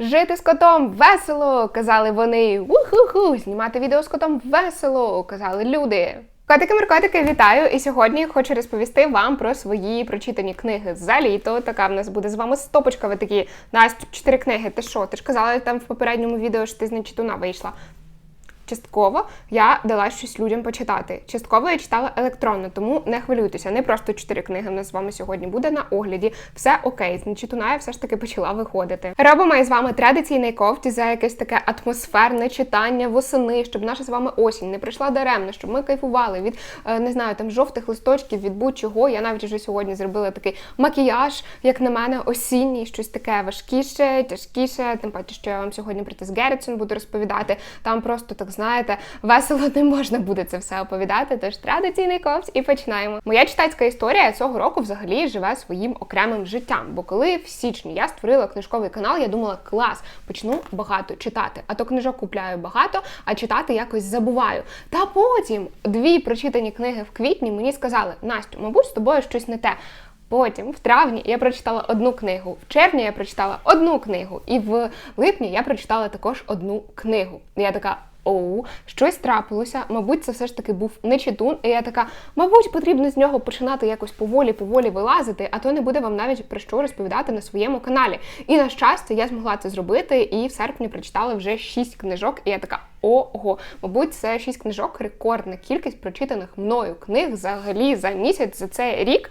Жити з котом весело, казали вони. Уху-ху, знімати відео з котом весело, казали люди. Котики маркотики вітаю! І сьогодні хочу розповісти вам про свої прочитані книги за літо. Така в нас буде з вами стопочка. Ви такі Настя, чотири книги. Ти що? Ти ж казала там в попередньому відео, що ти з нечитуна вийшла. Частково я дала щось людям почитати. Частково я читала електронно, тому не хвилюйтеся. Не просто чотири книги в нас з вами сьогодні буде на огляді. Все окей, з нечитуна я все ж таки почала виходити. Робимо із вами традиційний ковті за якесь таке атмосферне читання восени, щоб наша з вами осінь не прийшла даремно, щоб ми кайфували від е, не знаю там жовтих листочків, від будь-чого. Я навіть вже сьогодні зробила такий макіяж, як на мене, осінній, щось таке важкіше, тяжкіше. Тим паче, що я вам сьогодні про Тес Геррітсон буду розповідати. Там просто так знаєте, весело не можна буде це все оповідати. Тож традиційний ковць і починаємо. Моя читацька історія цього року взагалі живе своїм окремим життям. Бо коли в січні я створила книжковий канал, я думала, клас, почну багато читати. А то книжок купляю багато, а читати якось забуваю. Та потім дві прочитані книги в квітні мені сказали: Настю, мабуть, з тобою щось не те. Потім, в травні, я прочитала одну книгу, в червні я прочитала одну книгу, і в липні я прочитала також одну книгу. Я така. Оу, щось трапилося. Мабуть, це все ж таки був не читун. І я така, мабуть, потрібно з нього починати якось поволі-поволі вилазити, а то не буде вам навіть про що розповідати на своєму каналі. І на щастя, я змогла це зробити. І в серпні прочитала вже шість книжок. І я така. Ого, мабуть, це шість книжок, рекордна кількість прочитаних мною книг взагалі за місяць за цей рік.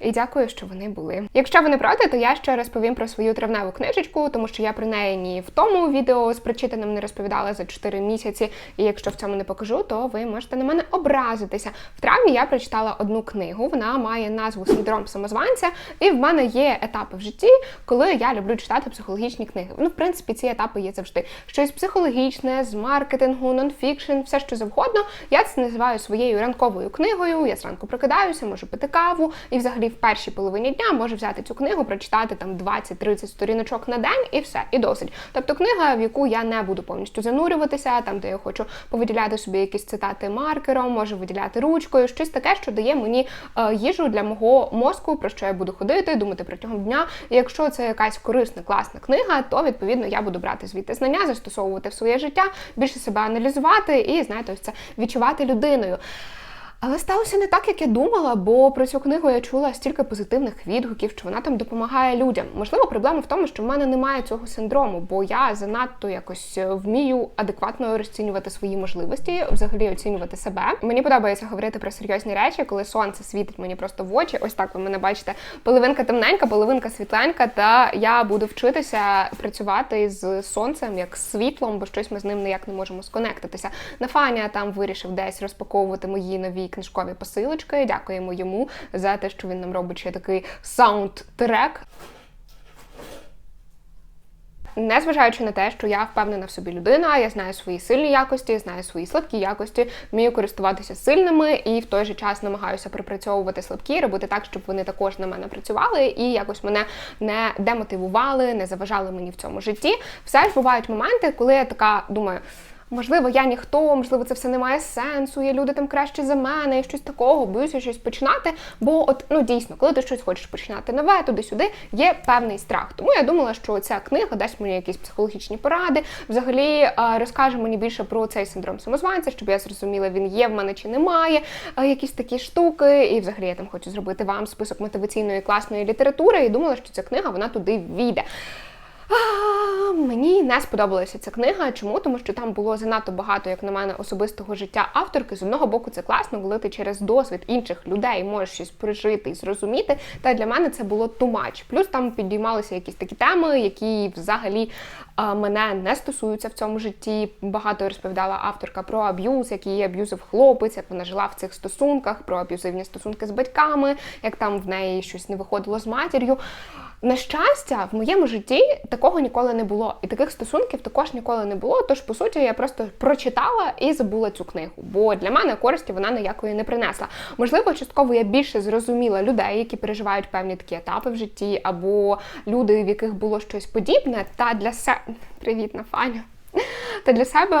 І дякую, що вони були. Якщо ви не проти, то я ще розповім про свою травневу книжечку, тому що я про неї ні в тому відео з прочитаним не розповідала за 4 місяці. І якщо в цьому не покажу, то ви можете на мене образитися. В травні я прочитала одну книгу. Вона має назву Синдром самозванця, і в мене є етапи в житті, коли я люблю читати психологічні книги. Ну, в принципі, ці етапи є завжди. Щось психологічне, з маркетингу, нонфікшн, все що завгодно. Я це називаю своєю ранковою книгою. Я зранку прокидаюся, можу пити каву, і взагалі в першій половині дня можу взяти цю книгу, прочитати там 20-30 сторіночок на день, і все, і досить. Тобто книга, в яку я не буду повністю занурюватися, там де я хочу повиділяти собі якісь цитати маркером, можу виділяти ручкою, щось таке, що дає мені е, їжу для мого мозку, про що я буду ходити, думати протягом дня. І якщо це якась корисна, класна книга, то відповідно я буду брати звідти знання, застосовувати в своє життя, більше себе аналізувати і знаєте, ось це відчувати людиною. Але сталося не так, як я думала, бо про цю книгу я чула стільки позитивних відгуків, що вона там допомагає людям. Можливо, проблема в тому, що в мене немає цього синдрому, бо я занадто якось вмію адекватно розцінювати свої можливості, взагалі оцінювати себе. Мені подобається говорити про серйозні речі, коли сонце світить мені просто в очі. Ось так ви мене бачите. Половинка темненька, половинка світленька. Та я буду вчитися працювати з сонцем як з світлом, бо щось ми з ним ніяк не можемо сконектитися. Нафаня там вирішив десь розпаковувати мої нові книжкові посилочки. Дякуємо йому за те, що він нам робить ще такий саунд-трек. Незважаючи на те, що я впевнена в собі людина, я знаю свої сильні якості, знаю свої слабкі якості, вмію користуватися сильними і в той же час намагаюся припрацьовувати слабкі, робити так, щоб вони також на мене працювали і якось мене не демотивували, не заважали мені в цьому житті. Все ж бувають моменти, коли я така думаю. Можливо, я ніхто, можливо, це все не має сенсу, є люди там краще за мене, і щось такого, боюся щось починати. Бо, от ну дійсно, коли ти щось хочеш починати нове, туди-сюди, є певний страх. Тому я думала, що ця книга дасть мені якісь психологічні поради, взагалі розкаже мені більше про цей синдром самозванця, щоб я зрозуміла, він є в мене чи немає, якісь такі штуки. І взагалі я там хочу зробити вам список мотиваційної класної літератури. І думала, що ця книга вона туди війде. Мені не сподобалася ця книга. Чому? Тому що там було занадто багато, як на мене, особистого життя авторки. З одного боку, це класно, коли ти через досвід інших людей можеш щось прожити і зрозуміти. Та для мене це було much. Плюс там підіймалися якісь такі теми, які взагалі а, мене не стосуються в цьому житті. Багато розповідала авторка про аб'юз, який її аб'юзив хлопець, як вона жила в цих стосунках, про аб'юзивні стосунки з батьками, як там в неї щось не виходило з матір'ю. На щастя, в моєму житті такого ніколи не було, і таких стосунків також ніколи не було. Тож, по суті, я просто прочитала і забула цю книгу, бо для мене користі вона ніякої не принесла. Можливо, частково я більше зрозуміла людей, які переживають певні такі етапи в житті, або люди, в яких було щось подібне. Та для се... Привіт, Нафаня. Та для себе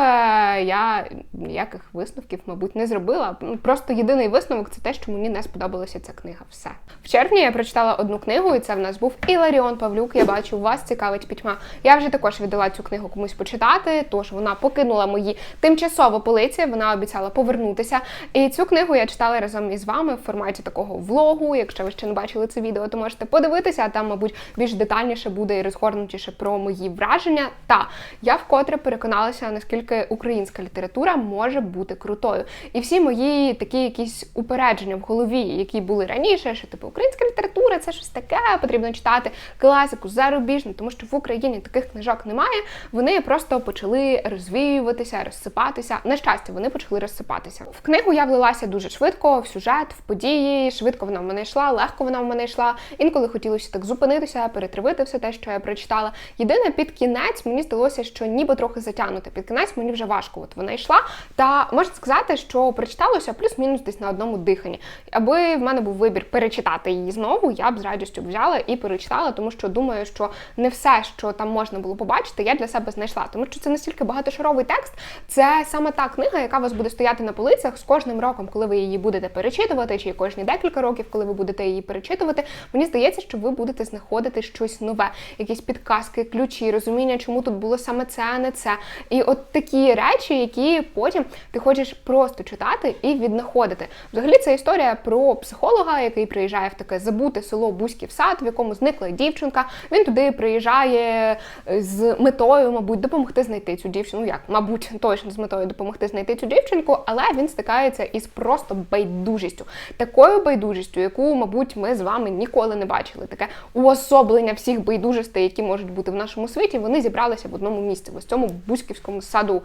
я ніяких висновків, мабуть, не зробила. Ну, Просто єдиний висновок це те, що мені не сподобалася ця книга. Все. В червні я прочитала одну книгу, і це в нас був Іларіон Павлюк. Я бачу, вас цікавить пітьма. Я вже також віддала цю книгу комусь почитати, тож вона покинула мої тимчасово полиці. Вона обіцяла повернутися. І цю книгу я читала разом із вами в форматі такого влогу. Якщо ви ще не бачили це відео, то можете подивитися. а Там, мабуть, більш детальніше буде і розгорнутіше про мої враження. Та я вкотре переконалася, наскільки українська література може бути крутою. І всі мої такі якісь упередження в голові, які були раніше, що типу українська література це щось таке, потрібно читати класику зарубіжну, тому що в Україні таких книжок немає. Вони просто почали розвіюватися, розсипатися. На щастя, вони почали розсипатися. В книгу я влилася дуже швидко, в сюжет, в події. Швидко вона в мене йшла, легко вона в мене йшла. Інколи хотілося так зупинитися, перетривити все те, що я прочитала. Єдине, під кінець мені здалося, що ніби трохи затягнута. Під кінець мені вже важко. От вона йшла. Та можна сказати, що прочиталося плюс-мінус десь на одному диханні. Аби в мене був вибір перечитати її знову, я б з радістю взяла і перечитала, тому що думаю, що не все, що там можна було побачити, я для себе знайшла. Тому що це настільки багатошаровий текст. Це саме та книга, яка вас буде стояти на полицях з кожним роком, коли ви її будете перечитувати, чи кожні декілька років, коли ви будете її перечитувати. Мені здається, що ви будете знаходити щось нове, якісь підказки, ключі, розуміння, чому тут було саме це, а не це. І от такі речі, які потім ти хочеш просто читати і віднаходити. Взагалі, це історія про психолога, який приїжджає в таке забуте село Бузьків сад, в якому зникла дівчинка. Він туди приїжджає з метою, мабуть, допомогти знайти цю дівчину. Ну як, мабуть, точно з метою допомогти знайти цю дівчинку, але він стикається із просто байдужістю, такою байдужістю, яку, мабуть, ми з вами ніколи не бачили. Таке уособлення всіх байдужостей, які можуть бути в нашому світі. Вони зібралися в одному місці, в цьому бузьківському саду.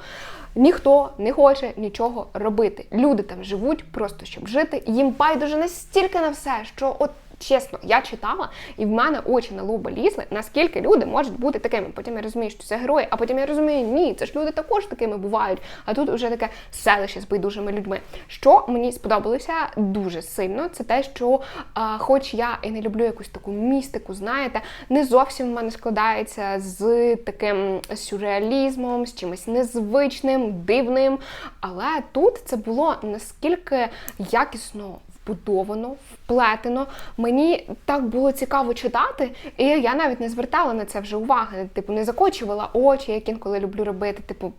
Ніхто не хоче нічого робити. Люди там живуть просто щоб жити. Їм байдуже настільки на все, що от. Чесно, я читала, і в мене очі на лоба лізли, наскільки люди можуть бути такими. Потім я розумію, що це герої, а потім я розумію, ні, це ж люди також такими бувають. А тут вже таке селище з байдужими людьми. Що мені сподобалося дуже сильно, це те, що, а, хоч я і не люблю якусь таку містику, знаєте, не зовсім в мене складається з таким сюрреалізмом, з чимось незвичним, дивним. Але тут це було наскільки якісно вбудовано, вплетено. Мені так було цікаво читати, і я навіть не звертала на це вже уваги. Типу, не закочувала очі, як інколи люблю робити. Типу,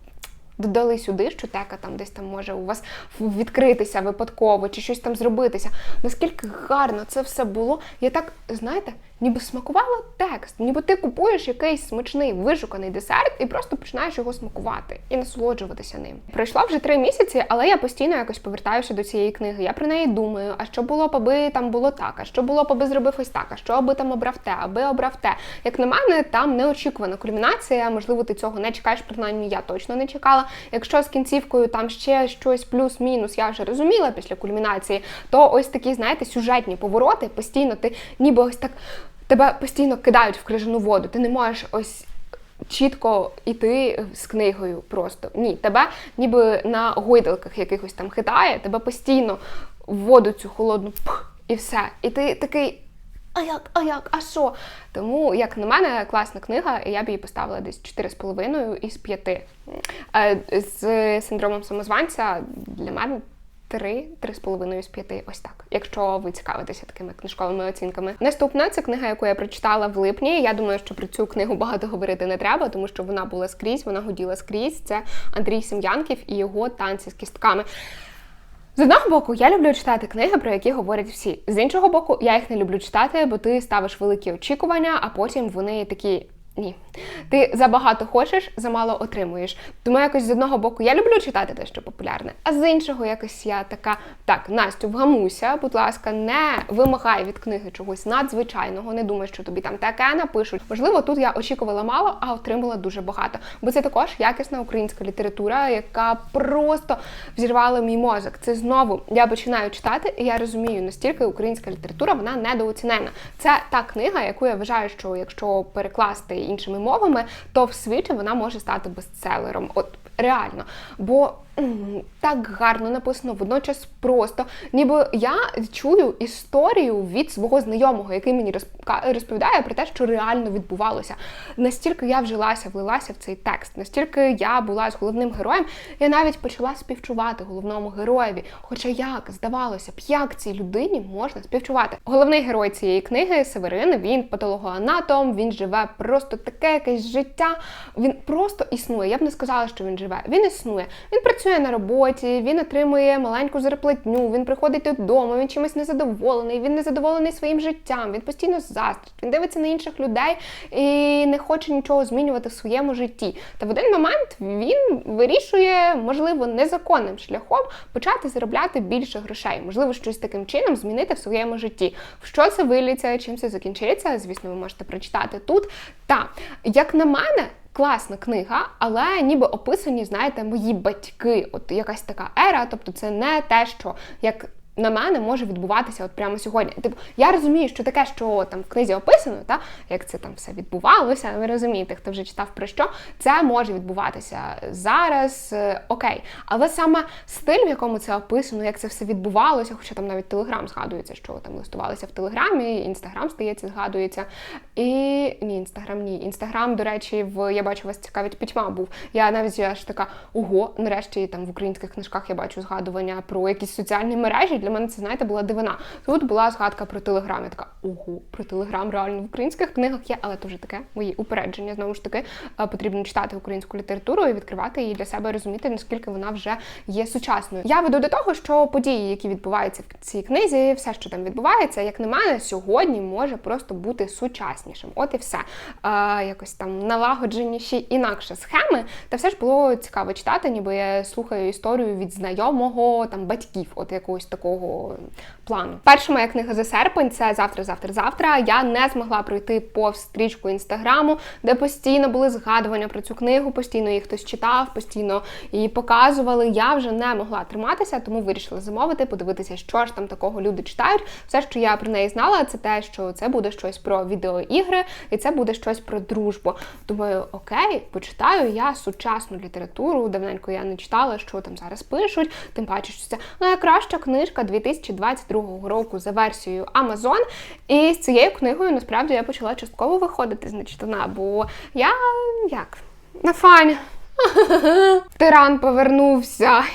додали сюди, що тека там десь там може у вас відкритися випадково чи щось там зробитися. Наскільки гарно це все було, я так, знаєте, ніби смакувала текст, ніби ти купуєш якийсь смачний вишуканий десерт і просто починаєш його смакувати і насолоджуватися ним. Пройшло вже три місяці, але я постійно якось повертаюся до цієї книги. Я про неї думаю, а що було б, аби там було так, а що було б, аби зробив ось так, а що аби там обрав те, аби обрав те. Як на мене, там неочікувана кульмінація. Можливо, ти цього не чекаєш, принаймні я точно не чекала. Якщо з кінцівкою там ще щось плюс-мінус, я вже розуміла після кульмінації, то ось такі, знаєте, сюжетні повороти постійно ти ніби ось так тебе постійно кидають в крижану воду. Ти не можеш ось. Чітко йти з книгою просто ні, тебе ніби на гойдалках якихось там хитає, тебе постійно в воду цю холодну пх, і все. І ти такий. А як, а як, а що? Тому, як на мене, класна книга, і я б її поставила десь 4,5 із 5. Е, З синдромом самозванця для мене 3, 3,5 з половиною з 5, ось так, якщо ви цікавитеся такими книжковими оцінками. Наступна це книга, яку я прочитала в липні. Я думаю, що про цю книгу багато говорити не треба, тому що вона була скрізь, вона годіла скрізь. Це Андрій Сем'янків і його танці з кістками. З одного боку, я люблю читати книги, про які говорять всі. З іншого боку, я їх не люблю читати, бо ти ставиш великі очікування, а потім вони такі. Ні, ти забагато хочеш, замало отримуєш. Тому якось з одного боку я люблю читати те, що популярне, а з іншого якось я така: так, Настю, вгамуйся, будь ласка, не вимагай від книги чогось надзвичайного. Не думай, що тобі там таке напишуть. Можливо, тут я очікувала мало, а отримала дуже багато. Бо це також якісна українська література, яка просто взірвала мій мозок. Це знову я починаю читати, і я розумію, настільки українська література вона недооцінена. Це та книга, яку я вважаю, що якщо перекласти іншими мовами, то в світі вона може стати бестселером. От реально. Бо так гарно написано, водночас просто, ніби я чую історію від свого знайомого, який мені розповідає про те, що реально відбувалося. Настільки я вжилася, влилася в цей текст, настільки я була з головним героєм, я навіть почала співчувати головному героєві. Хоча як здавалося б, як цій людині можна співчувати? Головний герой цієї книги Северин, він патологоанатом, він живе просто таке якесь життя. Він просто існує. Я б не сказала, що він живе. Він існує. Він працює на роботі, він отримує маленьку зарплатню, він приходить додому, він чимось незадоволений, він незадоволений своїм життям, він постійно заздрить, він дивиться на інших людей і не хоче нічого змінювати в своєму житті. Та в один момент він вирішує, можливо, незаконним шляхом почати заробляти більше грошей, можливо, щось таким чином змінити в своєму житті. В що це виліться, чим це закінчиться, звісно, ви можете прочитати тут. Та як на мене. Класна книга, але ніби описані, знаєте, мої батьки. От якась така ера. Тобто, це не те, що як на мене може відбуватися от прямо сьогодні. Типу, я розумію, що таке, що там в книзі описано, та як це там все відбувалося. Ви розумієте, хто вже читав про що, це може відбуватися зараз. е, Окей, але саме стиль, в якому це описано, як це все відбувалося, хоча там навіть телеграм згадується, що там листувалися в телеграмі, інстаграм здається, згадується. І ні, інстаграм, ні. Інстаграм, до речі, в я бачу вас цікавить пітьма був. Я навіть аж така ого, нарешті там в українських книжках я бачу згадування про якісь соціальні мережі. Для мене це знаєте була дивина. Тут була згадка про телеграм. Я така ого, про телеграм реально в українських книгах є, але то вже таке мої упередження. Знову ж таки, е, потрібно читати українську літературу і відкривати її для себе, розуміти наскільки вона вже є сучасною. Я веду до того, що події, які відбуваються в цій книзі, все, що там відбувається, як на мене, сьогодні може просто бути сучаснішим. От і все. Е, якось там налагодженіші інакше схеми. Та все ж було цікаво читати, ніби я слухаю історію від знайомого там батьків, от якогось такого плану. Перша моя книга за серпень це завтра, завтра, завтра. Я не змогла пройти повз стрічку інстаграму, де постійно були згадування про цю книгу, постійно її хтось читав, постійно її показували. Я вже не могла триматися, тому вирішила замовити, подивитися, що ж там такого люди читають. Все, що я про неї знала, це те, що це буде щось про відеоігри, і це буде щось про дружбу. Думаю, окей, почитаю я сучасну літературу. Давненько я не читала, що там зараз пишуть. Тим паче, що це найкраща книжка 2022 року за версією Amazon. І з цією книгою насправді я почала частково виходити з нечитана, бо я як на фані. Тиран повернувся.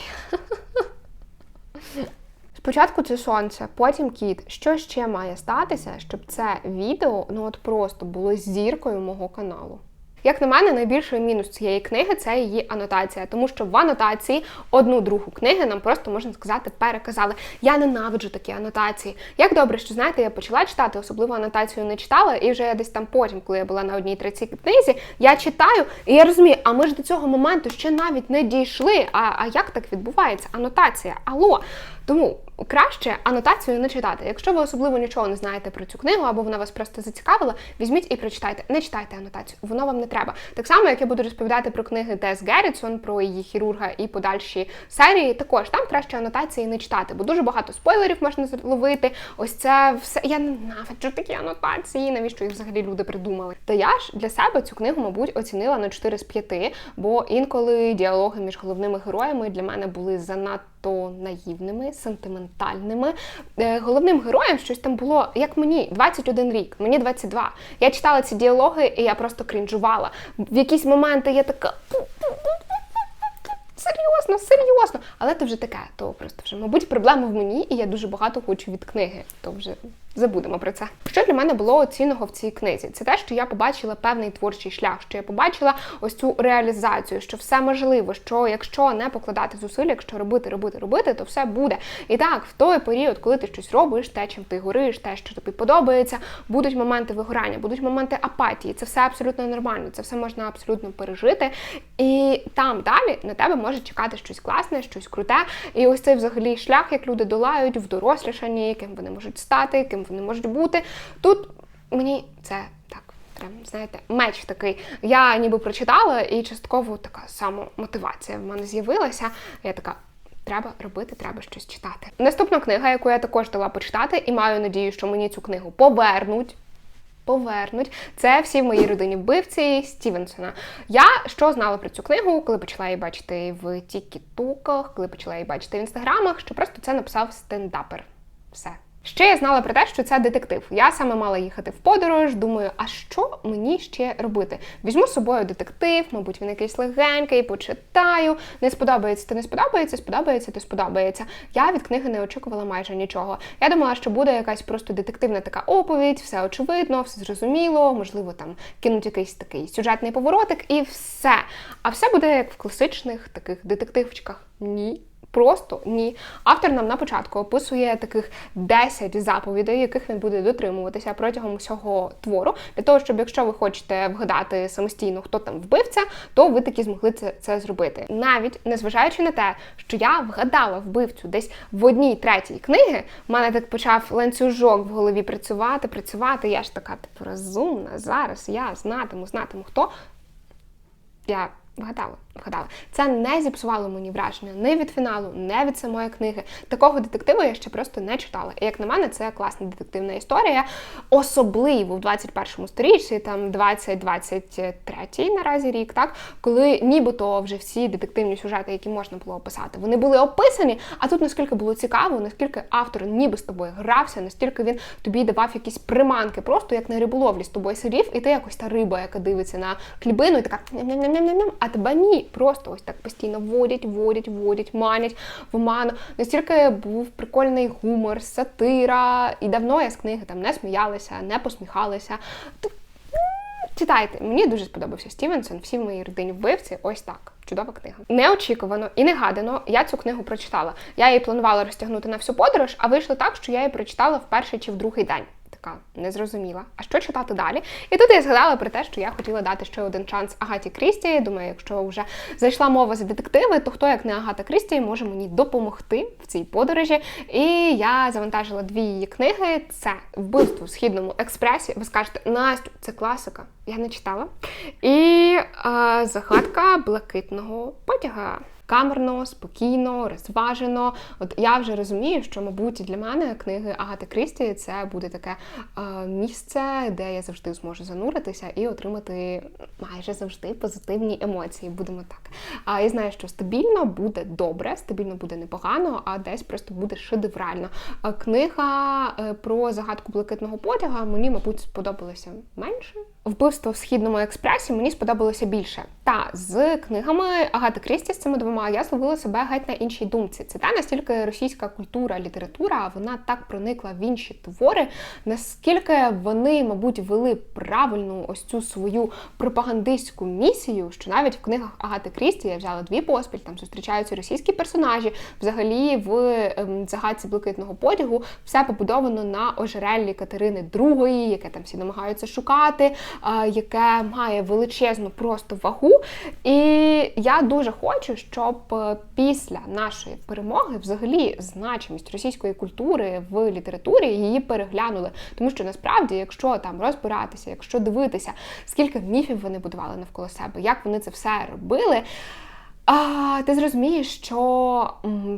Спочатку це сонце, потім кіт. Що ще має статися, щоб це відео ну от просто було зіркою мого каналу? Як на мене, найбільший мінус цієї книги це її анотація, тому що в анотації одну другу книги нам просто можна сказати переказали. Я ненавиджу такі анотації. Як добре, що знаєте, я почала читати, особливо анотацію не читала, і вже десь там потім, коли я була на одній третій книзі, я читаю, і я розумію, а ми ж до цього моменту ще навіть не дійшли. А, а як так відбувається? Анотація? Алло. Тому краще анотацію не читати. Якщо ви особливо нічого не знаєте про цю книгу, або вона вас просто зацікавила, візьміть і прочитайте. Не читайте анотацію, воно вам не треба. Так само, як я буду розповідати про книги Тес Геррітсон, про її хірурга і подальші серії, також там краще анотації не читати, бо дуже багато спойлерів можна зловити. Ось це все. Я ненавиджу такі анотації, навіщо їх взагалі люди придумали. Та я ж для себе цю книгу, мабуть, оцінила на 4 з 5, бо інколи діалоги між головними героями для мене були занадто наївними, сентиментальними. Е, головним героєм щось там було, як мені, 21 рік, мені 22. Я читала ці діалоги, і я просто крінжувала. В якісь моменти я така. Серйозно, серйозно. Але це вже таке, то просто вже, мабуть, проблема в мені, і я дуже багато хочу від книги. То вже забудемо про це. Що для мене було цінного в цій книзі? Це те, що я побачила певний творчий шлях, що я побачила ось цю реалізацію, що все можливо, що якщо не покладати зусиль, якщо робити, робити, робити, то все буде. І так, в той період, коли ти щось робиш, те, чим ти гориш, те, що тобі подобається, будуть моменти вигорання, будуть моменти апатії. Це все абсолютно нормально, це все можна абсолютно пережити. І там далі на тебе може чекати щось класне, щось круте. І ось цей взагалі шлях, як люди долають в дорослішанні, ким вони можуть стати, ким вони можуть бути. Тут мені це так. Прям, знаєте, меч такий. Я ніби прочитала, і частково така сама мотивація в мене з'явилася. Я така. Треба робити, треба щось читати. Наступна книга, яку я також дала почитати, і маю надію, що мені цю книгу повернуть. Повернуть це всі в моїй родині вбивці Стівенсона. Я що знала про цю книгу, коли почала її бачити в тіктоках, коли почала її бачити в інстаграмах, що просто це написав стендапер. Все. Ще я знала про те, що це детектив. Я саме мала їхати в подорож. Думаю, а що мені ще робити? Візьму з собою детектив, мабуть, він якийсь легенький, почитаю. Не сподобається, то не сподобається, сподобається, то сподобається. Я від книги не очікувала майже нічого. Я думала, що буде якась просто детективна така оповідь, все очевидно, все зрозуміло, можливо, там кинуть якийсь такий сюжетний поворотик, і все. А все буде як в класичних таких детективчиках. Ні. Просто ні. Автор нам на початку описує таких 10 заповідей, яких він буде дотримуватися протягом всього твору, для того, щоб якщо ви хочете вгадати самостійно, хто там вбивця, то ви таки змогли це, це зробити. Навіть незважаючи на те, що я вгадала вбивцю десь в одній третій книги, в мене так почав ланцюжок в голові працювати, працювати. Я ж така типу розумна. Зараз я знатиму, знатиму хто. Я Вгадала, вгадала. Це не зіпсувало мені враження не від фіналу, не від самої книги. Такого детективу я ще просто не читала. І як на мене, це класна детективна історія, особливо в 21 сторіччі, там 2023 наразі рік, так коли нібито вже всі детективні сюжети, які можна було описати, вони були описані. А тут наскільки було цікаво, наскільки автор ніби з тобою грався, настільки він тобі давав якісь приманки, просто як на риболовлі з тобою сидів, і ти якось та риба, яка дивиться на хлібину, і така ням-ням-ням-ням-ням, а тебе ні. Просто ось так постійно водять, водять, водять, манять в оману. Настільки був прикольний гумор, сатира. І давно я з книги там не сміялася, не посміхалася. Читайте, мені дуже сподобався Стівенсон, всі в моїй родині вбивці. Ось так. Чудова книга. Неочікувано і негадано я цю книгу прочитала. Я її планувала розтягнути на всю подорож, а вийшло так, що я її прочитала в перший чи в другий день така не зрозуміла. А що читати далі? І тут я згадала про те, що я хотіла дати ще один шанс Агаті Крісті. Думаю, якщо вже зайшла мова за детективи, то хто, як не Агата Крісті, може мені допомогти в цій подорожі. І я завантажила дві її книги: це вбивство в східному експресі. Ви скажете, Настю, це класика. Я не читала. І а, загадка блакитного потяга камерно, спокійно, розважено. От я вже розумію, що, мабуть, для мене книги Агати Крісті це буде таке е, місце, де я завжди зможу зануритися і отримати майже завжди позитивні емоції. Будемо так. А я знаю, що стабільно буде добре, стабільно буде непогано, а десь просто буде шедеврально. Книга е, про загадку блакитного потяга мені, мабуть, сподобалася менше. Вбивство в східному експресі мені сподобалося більше. Та з книгами Агати Крісті з цими двома я зловила себе геть на іншій думці. Це та настільки російська культура, література, вона так проникла в інші твори, наскільки вони, мабуть, вели правильну ось цю свою пропагандистську місію, що навіть в книгах Агати Крісті я взяла дві поспіль, там зустрічаються російські персонажі. Взагалі, в ем, загадці блакитного потягу все побудовано на ожереллі Катерини II, яке там всі намагаються шукати яке має величезну просто вагу. І я дуже хочу, щоб е, після нашої перемоги взагалі значимість російської культури в літературі її переглянули. Тому що насправді, якщо там розбиратися, якщо дивитися, скільки міфів вони будували навколо себе, як вони це все робили. А, Ти зрозумієш, що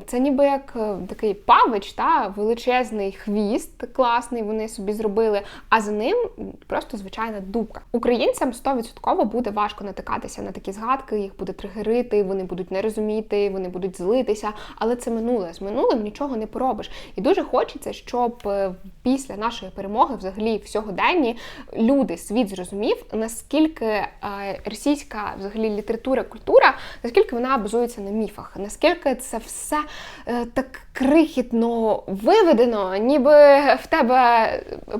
це ніби як е, такий павич, та величезний хвіст класний, вони собі зробили, а за ним просто звичайна дубка. Українцям 100% буде важко натикатися на такі згадки, їх буде тригерити, вони будуть не розуміти, вони будуть злитися, але це минуле. З минулим нічого не поробиш. І дуже хочеться, щоб е, після нашої перемоги, взагалі, в сьогоденні, люди, світ зрозумів, наскільки е, російська взагалі література, культура, наскільки вона базується на міфах. Наскільки це все е, так крихітно виведено, ніби в тебе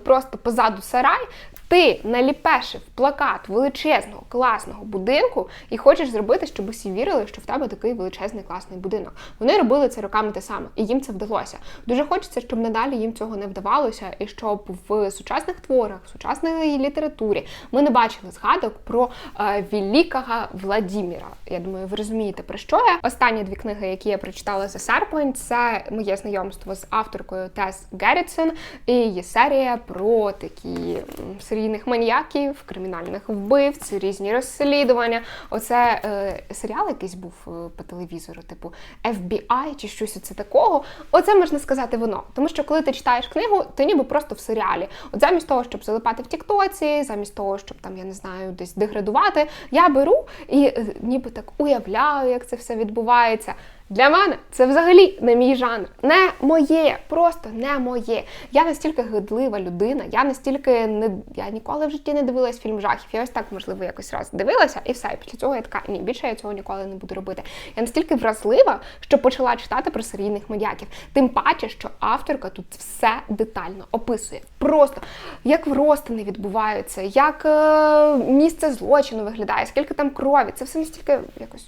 просто позаду сарай, ти наліпешив плакат величезного класного будинку і хочеш зробити, щоб усі вірили, що в тебе такий величезний класний будинок. Вони робили це роками те саме, і їм це вдалося. Дуже хочеться, щоб надалі їм цього не вдавалося, і щоб в сучасних творах, в сучасній літературі ми не бачили згадок про е, великого Владіміра. Я думаю, ви розумієте про що я. Останні дві книги, які я прочитала за серпень, це моє знайомство з авторкою Тес Геррітсон і її серія про такі серійних маніяків, кримінальних вбивць, різні розслідування. Оце е, серіал якийсь був е, по телевізору, типу FBI чи щось оце такого. Оце можна сказати воно. Тому що коли ти читаєш книгу, ти ніби просто в серіалі. От замість того, щоб залипати в Тіктоці, замість того, щоб там, я не знаю, десь деградувати, я беру і е, ніби так уявляю, як це все відбувається. Для мене це взагалі не мій жанр, не моє, просто не моє. Я настільки гидлива людина, я настільки не я ніколи в житті не дивилась фільм жахів. Я ось так, можливо, якось раз дивилася, і все. І після цього я така, ні, більше я цього ніколи не буду робити. Я настільки вразлива, що почала читати про серійних маньяків. Тим паче, що авторка тут все детально описує. Просто як розтини відбуваються, як е, місце злочину виглядає, скільки там крові. Це все настільки якось.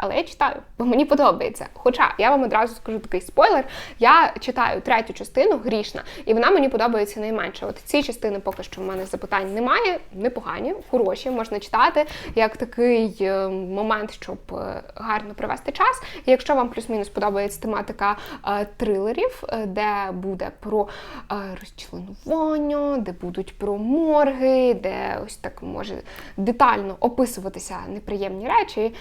Але я читаю, бо мені подобається. Хоча я вам одразу скажу такий спойлер: я читаю третю частину грішна, і вона мені подобається найменше. От ці частини поки що в мене запитань немає. Непогані, хороші, можна читати як такий е, момент, щоб е, гарно провести час. І якщо вам плюс-мінус подобається тематика е, трилерів, де буде про розчленування, де будуть про морги, де ось так може детально описуватися неприємні речі,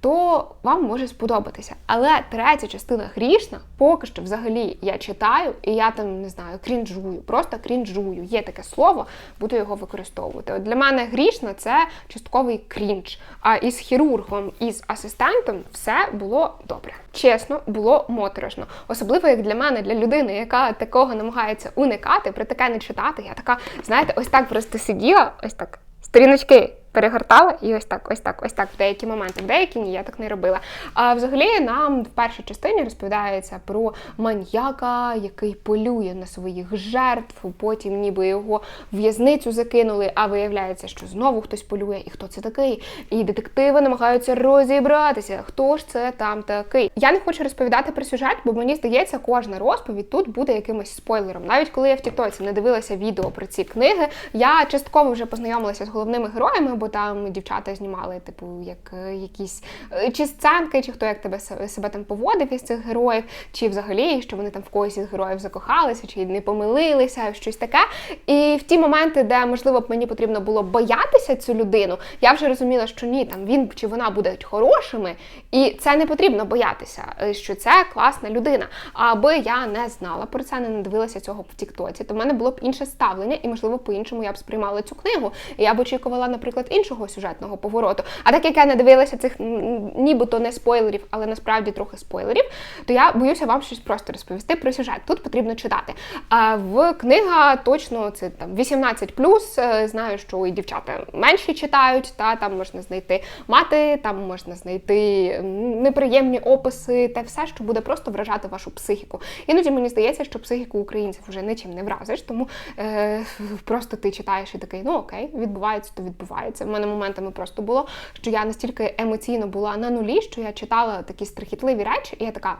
то вам може сподобатися. Але третя частина грішна, поки що взагалі я читаю, і я там не знаю, крінжую, просто крінжую. Є таке слово, буду його використовувати. От для мене грішна це частковий крінж. А із хірургом, і з асистентом все було добре. Чесно, було моторошно. Особливо як для мене, для людини, яка такого намагається уникати, про таке не читати. Я така, знаєте, ось так просто сиділа, ось так, сторіночки перегортала і ось так, ось так, ось так в деякі моменти. В деякі ні, я так не робила. А взагалі нам в першій частині розповідається про маньяка, який полює на своїх жертв. Потім ніби його в'язницю закинули, а виявляється, що знову хтось полює, і хто це такий. І детективи намагаються розібратися, хто ж це там такий. Я не хочу розповідати про сюжет, бо мені здається, кожна розповідь тут буде якимось спойлером. Навіть коли я в Тіктоці не дивилася відео про ці книги, я частково вже познайомилася з головними героями. бо там дівчата знімали, типу, як е, якісь е, чи сценки, чи хто як тебе себе там поводив із цих героїв, чи взагалі, що вони там в когось із героїв закохалися, чи не помилилися, щось таке. І в ті моменти, де можливо б мені потрібно було боятися цю людину, я вже розуміла, що ні, там він чи вона будуть хорошими, і це не потрібно боятися, е, що це класна людина. Аби я не знала про це, не дивилася цього в Тіктоці, то в мене було б інше ставлення, і можливо по-іншому я б сприймала цю книгу. І я б очікувала, наприклад, іншого сюжетного повороту. А так як я не дивилася цих нібито не спойлерів, але насправді трохи спойлерів, то я боюся вам щось просто розповісти про сюжет. Тут потрібно читати. А в книга точно це там 18+, е, знаю, що і дівчата менші читають, та там можна знайти мати, там можна знайти неприємні описи, те все, що буде просто вражати вашу психіку. Іноді мені здається, що психіку українців вже нічим не вразиш, тому е, просто ти читаєш і такий, ну окей, відбувається, то відбувається. В мене моментами просто було, що я настільки емоційно була на нулі, що я читала такі страхітливі речі, і я така.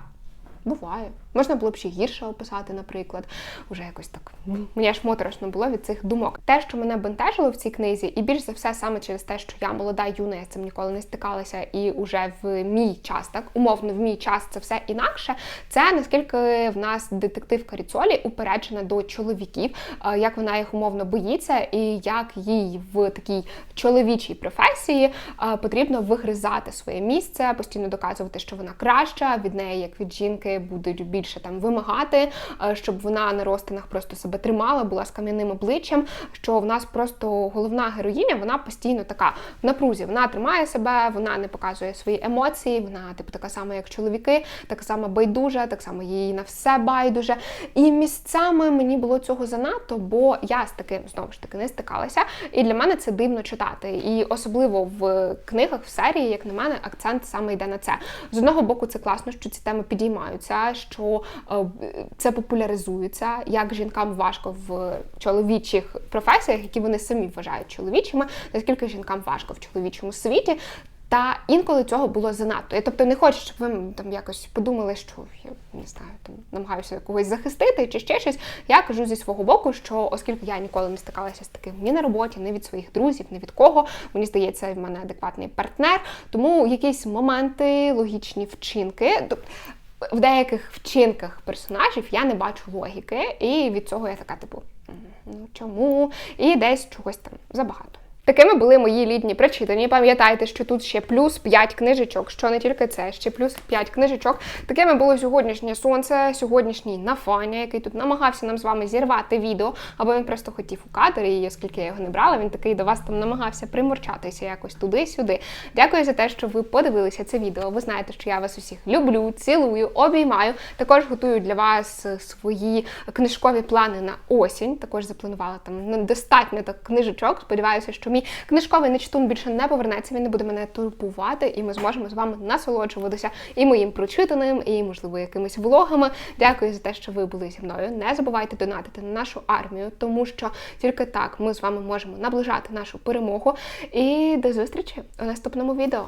Буває. Можна було б ще гірше описати, наприклад. Уже якось так. Мені аж моторошно було від цих думок. Те, що мене бентежило в цій книзі, і більш за все саме через те, що я молода юна, я з цим ніколи не стикалася, і уже в мій час, так умовно, в мій час це все інакше. Це наскільки в нас детективка Ріцолі упереджена до чоловіків, е, як вона їх умовно боїться, і як їй в такій чоловічій професії е, потрібно вигризати своє місце, постійно доказувати, що вона краща, від неї, як від жінки, будуть більше там вимагати, е, щоб вона на розтинах просто себе тримала, була з кам'яним обличчям. Що в нас просто головна героїня, вона постійно така в напрузі. Вона тримає себе, вона не показує свої емоції, вона типу така сама, як чоловіки, така сама байдужа, так само їй на все байдуже. І місцями мені було цього занадто, бо я з таким знову ж таки не стикалася. І для мене це дивно читати. І особливо в книгах, в серії, як на мене, акцент саме йде на це. З одного боку, це класно, що ці теми підіймаються, що е, це популяризується, як жінкам важко в чоловічих професіях, які вони самі вважають чоловічими, наскільки жінкам важко в чоловічому світі. Та інколи цього було занадто. Я тобто не хочу, щоб ви там якось подумали, що я не знаю, там намагаюся когось захистити чи ще щось. Я кажу зі свого боку, що оскільки я ніколи не стикалася з таким ні на роботі, ні від своїх друзів, ні від кого. Мені здається, в мене адекватний партнер. Тому якісь моменти, логічні вчинки. тоб- В деяких вчинках персонажів я не бачу логіки, і від цього я така, типу. Ну чому, і десь чогось там забагато. Такими були мої літні прочитані. Пам'ятайте, що тут ще плюс 5 книжечок, що не тільки це, ще плюс 5 книжечок. Такими було сьогоднішнє сонце, сьогоднішній Нафаня, який тут намагався нам з вами зірвати відео, або він просто хотів у кадері, і оскільки я його не брала, він такий до вас там намагався примурчатися якось туди-сюди. Дякую за те, що ви подивилися це відео. Ви знаєте, що я вас усіх люблю, цілую, обіймаю. Також готую для вас свої книжкові плани на осінь. Також запланувала там ну, достатньо так книжечок. Сподіваюся, що мій книжковий нечтун більше не повернеться. Він не буде мене турбувати, і ми зможемо з вами насолоджуватися і моїм прочитаним, і можливо якимись влогами. Дякую за те, що ви були зі мною. Не забувайте донатити на нашу армію, тому що тільки так ми з вами можемо наближати нашу перемогу. І до зустрічі у наступному відео.